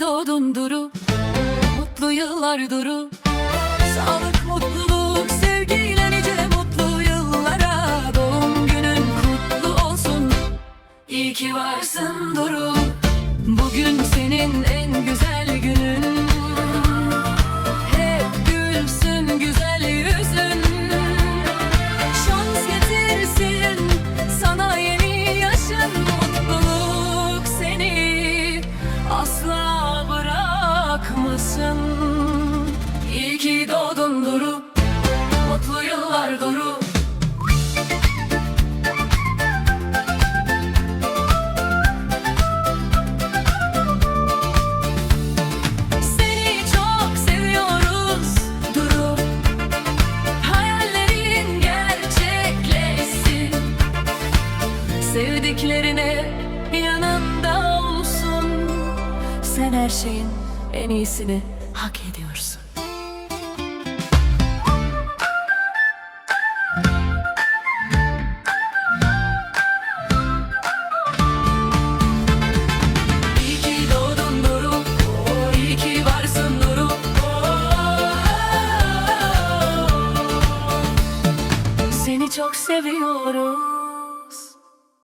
doğdun duru Mutlu yıllar duru. Sağlık mutluluk sevgiyle nice mutlu yıllara. Doğum günün kutlu olsun. İyi ki varsın duru. yaşasın. İyi ki doğdun Duru. Mutlu yıllar Duru. Sevdiklerine yanında olsun. Sen her şeyin varsın Nuru. oh. Seni çok seviyorum.